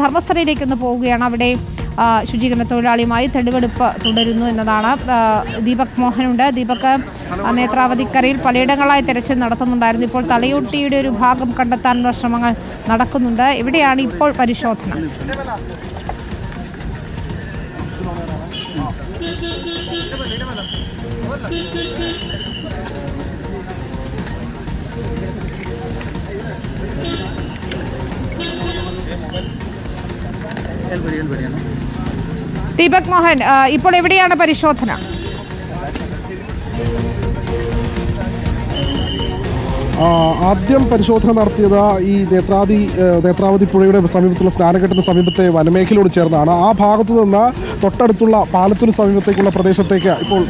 ധർമ്മസ്ഥലയിലേക്ക് ഒന്ന് പോവുകയാണ്. അവിടെ ശുചീകരണ തൊഴിലാളിയുമായി തെളിവെടുപ്പ് തുടരുന്നു എന്നതാണ് ദീപക് മോഹനുണ്ട്. ദീപക് നേത്രാവതിക്കരയിൽ പലയിടങ്ങളായി തെരച്ചിൽ നടത്തുന്നുണ്ടായിരുന്നു. ഇപ്പോൾ തലയോട്ടിയുടെ ഒരു ഭാഗം കണ്ടെത്താനുള്ള ശ്രമങ്ങൾ നടക്കുന്നുണ്ട്. എവിടെയാണ് ഇപ്പോൾ പരിശോധന? ദീപക് മോഹൻ ഇപ്പോൾ എവിടെയാണ് പരിശോധന? ആദ്യം പരിശോധന നടത്തിയത് ഈ നേത്രാതി നേത്രാവതി പുഴയുടെ സമീപത്തുള്ള സ്നാനഘട്ടത്തിന് സമീപത്തെ വനമേഖലയോട് ചേർന്നാണ്. ആ ഭാഗത്തു നിന്ന് തൊട്ടടുത്തുള്ള പാലത്തിന് സമീപത്തേക്കുള്ള പ്രദേശത്തേക്ക് ഇപ്പോൾ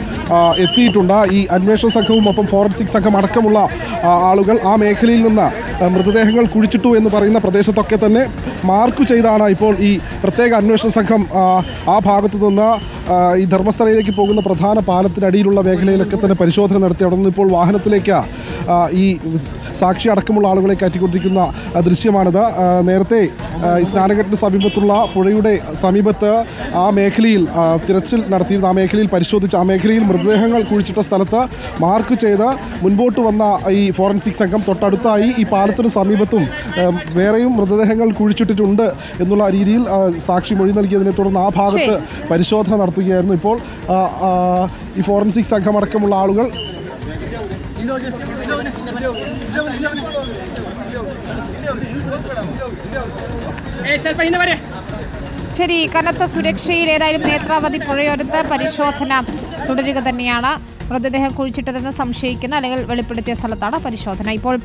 എത്തിയിട്ടുണ്ട്. ഈ അന്വേഷണ സംഘവും ഒപ്പം ഫോറൻസിക് സംഘം അടക്കമുള്ള ആളുകൾ ആ മേഖലയിൽ നിന്ന് മൃതദേഹങ്ങൾ കുഴിച്ചിട്ടു എന്ന് പറയുന്ന പ്രദേശത്തൊക്കെ തന്നെ മാർക്ക് ചെയ്താണ് ഇപ്പോൾ ഈ പ്രത്യേക അന്വേഷണ സംഘം ആ, ഭാഗത്തു നിന്ന് ഈ ധർമ്മസ്ഥലയിലേക്ക് പോകുന്ന പ്രധാന പാലത്തിനടിയിലുള്ള മേഖലയിലൊക്കെ തന്നെ പരിശോധന നടത്തി. അവിടെ നിന്ന് ഇപ്പോൾ വാഹനത്തിലേക്ക് ഈ സാക്ഷി അടക്കമുള്ള ആളുകളെ കയറ്റിക്കൊണ്ടിരിക്കുന്ന ദൃശ്യമാണിത്. നേരത്തെ സ്നാനഘട്ടിന് സമീപത്തുള്ള പുഴയുടെ സമീപത്ത് ആ മേഖലയിൽ തിരച്ചിൽ നടത്തിയിരുന്ന ആ മേഖലയിൽ പരിശോധിച്ച് ആ മേഖലയിൽ മൃതദേഹങ്ങൾ കുഴിച്ചിട്ട സ്ഥലത്ത് മാർക്ക് ചെയ്ത് മുൻപോട്ട് വന്ന ഈ ഫോറൻസിക് സംഘം തൊട്ടടുത്തായി ഈ പാലത്തിന് സമീപത്തും വേറെയും മൃതദേഹങ്ങൾ കുഴിച്ചിട്ടിട്ടുണ്ട് എന്നുള്ള രീതിയിൽ സാക്ഷി മൊഴി നൽകിയതിനെ തുടർന്ന് ആ ഭാഗത്ത് പരിശോധന നടത്തുകയായിരുന്നു. ഇപ്പോൾ ഈ ഫോറൻസിക് സംഘം അടക്കമുള്ള ആളുകൾ ശരി കനത്ത സുരക്ഷയിൽ ഏതായാലും നേത്രാവതി പുഴയോരത്ത് പരിശോധന തുടരുക തന്നെയാണ്. മൃതദേഹം കുഴിച്ചിട്ടതെന്ന് സംശയിക്കുന്ന അല്ലെങ്കിൽ വെളിപ്പെടുത്തിയ സ്ഥലത്താണ് പരിശോധന. ഇപ്പോൾ